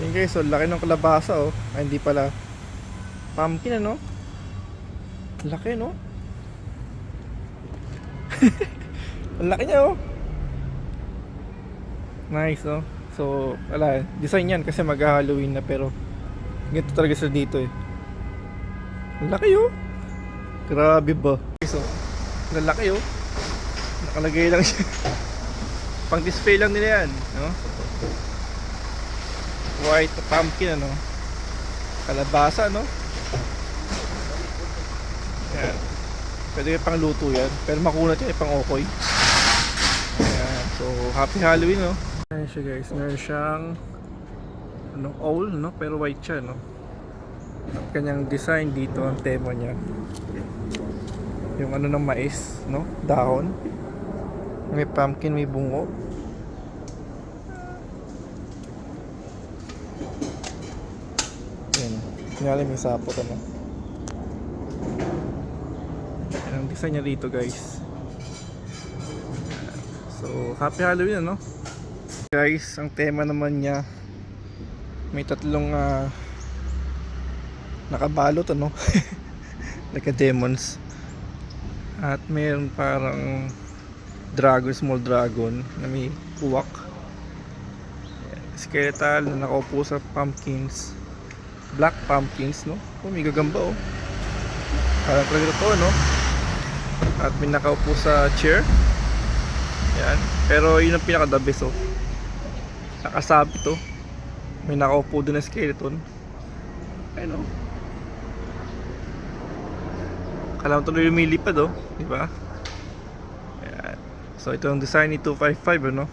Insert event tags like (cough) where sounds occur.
Yun guys, so laki ng kalabasa oh. Ay, hindi pala. Pumpkin ano? Laki no? (laughs) Ang laki niya oh. Nice oh. So, wala. Design yan kasi mag-Halloween na pero ganito talaga sila dito eh. Ang laki oh. Grabe ba? So, ang laki oh. Nakalagay lang siya. (laughs) Pang display lang nila yan. No? White pumpkin ano. Kalabasa no. Yan. Pwede pang luto yan. Pero makunat yan, eh, pang okoy. Ayan. So, happy Halloween no. Ayan siya guys. Meron siyang ano, owl no. Pero white siya no. At kanyang design dito ang tema niya. Yung ano ng mais no. Dahon. May pumpkin, may bungo. Kunyari may sapot ano. Ang design niya dito guys. So, happy Halloween ano. Guys, ang tema naman niya may tatlong ah, nakabalot ano. (laughs) Naka demons. At mayroon parang dragon, small dragon na may uwak. Skeletal na nakaupo sa pumpkins. Black pumpkins, no? Oh, may gagamba, oh. Parang talaga to, no? At may nakaupo sa chair. Yan. Pero yun ang pinaka the best, oh. Nakasabi to. May nakaupo doon na skeleton. Ayun, oh. Kala mo tuloy lumilipad, oh. Di ba? Ayan. So, ito ang design ni 255, ano?